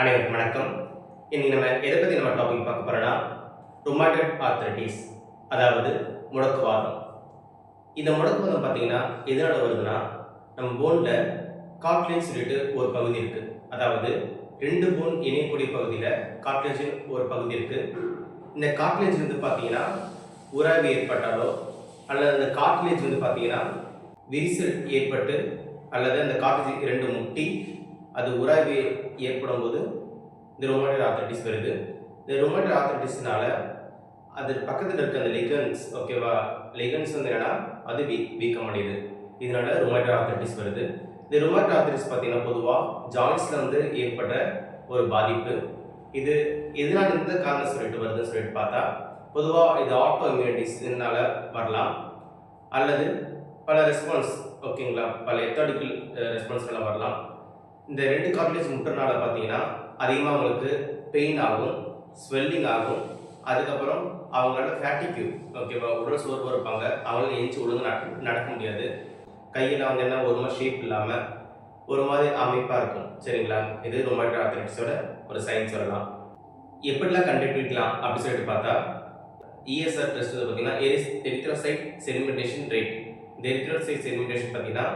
அனைவருக்கும் வணக்கம். இன்னைக்கு நம்ம எதை பற்றி நம்ம டாபிக் பார்க்க போகிறோன்னா ரொமாட்டட் ஆர்த்ரைட்டிஸ் அதாவது முடக்குவாதம். இந்த முடக்குவாதம் பார்த்தீங்கன்னா எதனால வருதுன்னா நம்ம போனில் காட்லேஜ் சொல்லிட்டு ஒரு பகுதி இருக்குது அதாவது ரெண்டு போன் இணையக்கூடிய பகுதியில் காட்லேஜின் ஒரு பகுதி இருக்குது இந்த காட்லேஜ் வந்து பார்த்தீங்கன்னா உறவு ஏற்பட்டாலோ அல்லது அந்த காட்லேஜ் வந்து பார்த்தீங்கன்னா விரிசல் ஏற்பட்டு அல்லது அந்த காட்லேஜ் இரண்டு முட்டி அது உராய்வு ஏற்படும் போது இந்த ரொமாட்டட் ஆர்த்தரைட்டிஸ் வருது. இந்த ரொமாட்டட் ஆர்த்தரைட்டிஸ்னால அது பக்கத்தில் இருக்க அந்த லெகன்ஸ் ஓகேவா லெகன்ஸ் வந்து என்னன்னா அது வீ வீக்கமடையுது. இதனால ரொமாட்டட் ஆர்த்தரைட்டிஸ் வருது. இந்த ரொமாட்டட் ஆர்த்தரைட்டிஸ் பார்த்தீங்கன்னா பொதுவாக ஜாயின்ஸில் வந்து ஏற்படுற ஒரு பாதிப்பு. இது எதனால இருந்து காரணம் சொல்லிட்டு வருதுன்னு சொல்லிட்டு பார்த்தா பொதுவாக இது ஆட்டோ இம்யூனிட்டிஸ்னால வரலாம். அல்லது பல ரெஸ்பான்ஸ் ஓகேங்களா பல எத்தாடிக்கல் ரெஸ்பான்ஸ்னால வரலாம். இந்த ரெண்டு கார்டிலேஜ் முட்டுறனால பார்த்தீங்கன்னா அதிகமாக அவங்களுக்கு பெயின் ஆகும் ஸ்வெல்லிங் ஆகும். அதுக்கப்புறம் அவங்களால ஃபேட்டிக்யூ ஓகேவா உடல் சோர்வு இருப்பாங்க. அவங்களால எழுச்சி ஒழுங்கு நடக்க நடக்க முடியாது. கையில் வந்து என்ன ஒரு மாதிரி ஷேப் இல்லாமல் ஒரு மாதிரி அமைப்பாக இருக்கும். சரிங்களா? இது ரொமாட்டோ ஆர்த்தரைட்டிஸோட ஒரு சயின்ஸ் சொல்லலாம். எப்படிலாம் கண்டுபிடிக்கலாம் அப்படின்னு சொல்லிட்டு பார்த்தா இஎஸ்ஆர் டெஸ்ட் பார்த்தீங்கன்னா எரித்ரோசைட் செடிமெண்டேஷன் ரேட் இந்த எரித்ரோசைட் செடிமெண்டேஷன் பார்த்தீங்கன்னா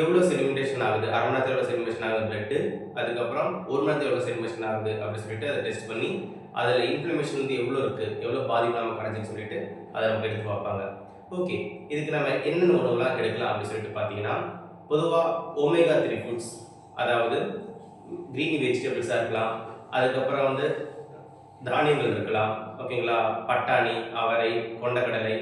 எவ்வளோ செடிமெண்டேஷன் ஆகுது? அரை மணி நேரத்தில் எவ்வளோ செடிமெண்டேஷன் ஆகுது பிளட்டு அதுக்கப்புறம் ஒரு மணி நேரத்தில் எவ்வளோ செடிமெண்டேஷன் ஆகுது அப்படின்னு சொல்லிட்டு அதை டெஸ்ட் பண்ணி அதில் இன்ஃப்ளமேஷன் வந்து எவ்வளோ இருக்குது எவ்வளோ பாதிப்பு நம்ம கிடைச்சின்னு சொல்லிட்டு அதை நம்ம எடுத்து பார்ப்பாங்க. ஓகே இதுக்கு நம்ம என்னென்ன உணவுலாம் எடுக்கலாம் அப்படின்னு சொல்லிட்டு பார்த்தீங்கன்னா பொதுவாக ஒமேகா த்ரீ ஃபுட்ஸ் அதாவது க்ரீன் வெஜிடபிள்ஸாக இருக்கலாம். அதுக்கப்புறம் வந்து தானியங்கள் இருக்கலாம். ஓகேங்களா பட்டாணி அவரை கொண்டக்கடலை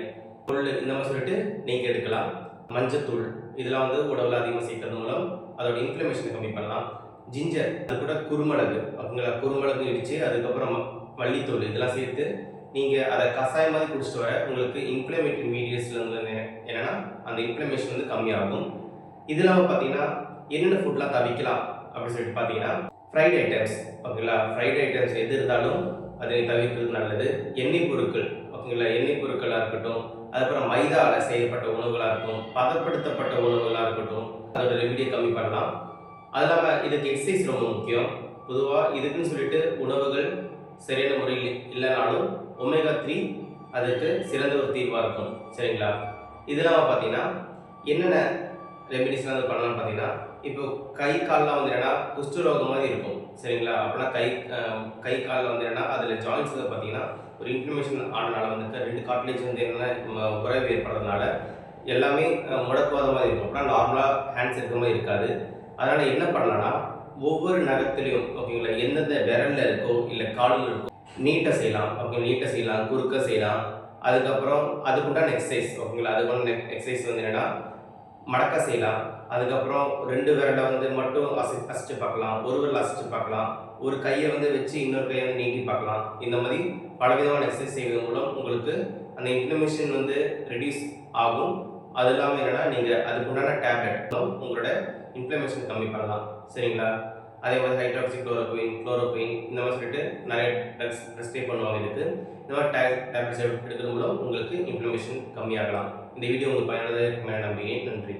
கொள்ளு இந்த மாதிரி சொல்லிட்டு நீங்கள் எடுக்கலாம். மஞ்சத்தூள் இதெல்லாம் வந்து உடவில் அதிகமாக சேர்க்கறது மூலம் அதோட இன்ஃப்ளமேஷனை கம்மி பண்ணலாம். ஜிஞ்சர் அது கூட குருமிளகு. அப்படிங்களா? குருமிளகு இடித்து அதுக்கப்புறம் ம- மல்லித்தூள் இதெல்லாம் சேர்த்து நீங்கள் அதை கஷாயம் மாதிரி குடிச்சிட்டு வர உங்களுக்கு இன்ஃப்ளமேட்டரி மீடியஸில் வந்து என்னென்னா என்னன்னா அந்த இன்ஃப்ளமேஷன் வந்து கம்மியாகும். இது இல்லாமல் பார்த்தீங்கன்னா என்னென்ன ஃபுட்லாம் தவிக்கலாம் அப்படின்னு சொல்லிட்டு பார்த்தீங்கன்னா ஃப்ரைட் ஐட்டம்ஸ் ஓகேங்களா ஃப்ரைட் ஐட்டம்ஸ் எது இருந்தாலும் அதனை தவிர்க்கிறது நல்லது. எண்ணெய் பொருட்கள் ஓகேங்களா? எண்ணெய் பொருட்களாக இருக்கட்டும் அதுக்கப்புறம் மைதாவில் செய்யப்பட்ட உணவுகளாக இருக்கும் பதப்படுத்தப்பட்ட உணவுகளாக இருக்கட்டும் அதோட ரெமிடியை கம்மி பண்ணலாம். அது இல்லாமல் இதுக்கு எக்ஸசைஸ் ரொம்ப முக்கியம். பொதுவாக இதுக்குன்னு சொல்லிட்டு உணவுகள் சரியான முறையில் இல்லைனாலும் ஒமேகா த்ரீ அதுக்கு சிறந்த ஒரு தீர்வாக இருக்கும். சரிங்களா? இதெல்லாம் பார்த்தீங்கன்னா என்னென்ன ரெமிடிஸ்லாம் பண்ணலாம்னு பார்த்தீங்கன்னா இப்போ கை கால்லாம் வந்து என்னன்னா குஷ்டரோகம் மாதிரி இருக்கும். சரிங்களா? அப்படின்னா கை கை காலில் வந்து என்னன்னா அதில் ஜாயின்ஸ் வந்து பார்த்தீங்கன்னா ஒரு இன்ஃப்ளமேஷன் ஆனனால வந்து ரெண்டு கார்ட்லேஜ் வந்து என்னென்னா ம- உறவு ஏற்படுறதுனால எல்லாமே முடக்குவாத மாதிரி இருக்கும். அப்படின்னா நார்மலாக ஹேண்ட்ஸ் இருக்கிற மாதிரி இருக்காது. அதனால் என்ன பண்ணலான்னா ஒவ்வொரு நகத்துலையும் ஓகேங்களா எந்தெந்த விரல்ல இருக்கோ இல்லை காலில் இருக்கோ நீட்டாக செய்யலாம். ஓகே நீட்டாக செய்யலாம் குறுக்க செய்யலாம். அதுக்கப்புறம் அதுக்குண்டான எக்ஸசைஸ் ஓகேங்களா? அதுக்குண்டான எக்ஸசைஸ் வந்து என்னன்னா மடக்க செய்யலாம். அதுக்கப்புறம் ரெண்டு விரலை வந்து மட்டும் அசி அசிச்சு பார்க்கலாம். ஒரு விரல் அசிச்சு பார்க்கலாம். ஒரு கையை வந்து வச்சு இன்னொரு கையை வந்து நீக்கி பார்க்கலாம். இந்த மாதிரி பலவிதமான எக்ஸசைஸ் செய்வதன் மூலம் உங்களுக்கு அந்த இன்ஃப்ளமேஷன் வந்து ரெடியூஸ் ஆகும். அது இல்லாமல் என்னென்னா நீங்கள் அதுக்குண்டான டேப்லெட் உங்களோட இன்ஃப்ளமேஷன் கம்மி பண்ணலாம். சரிங்களா? அதே மாதிரி ஹைட்ராக்சி குளோரோகுயின் குளோரோகுயின் இந்த மாதிரி சொல்லிட்டு நிறைய ட்ரக்ஸ் ப்ரெஸ்கிரைப் பண்ணுவாங்க இதுக்கு. இந்த மாதிரி டே டேப்லெட்ஸ் எடுக்கிறது மூலம் உங்களுக்கு இன்ஃப்ளமேஷன் கம்மியாகலாம். இந்த வீடியோ உங்களுக்கு பயனுள்ளதாக இருக்குமே நம்பிக்கை நன்றி.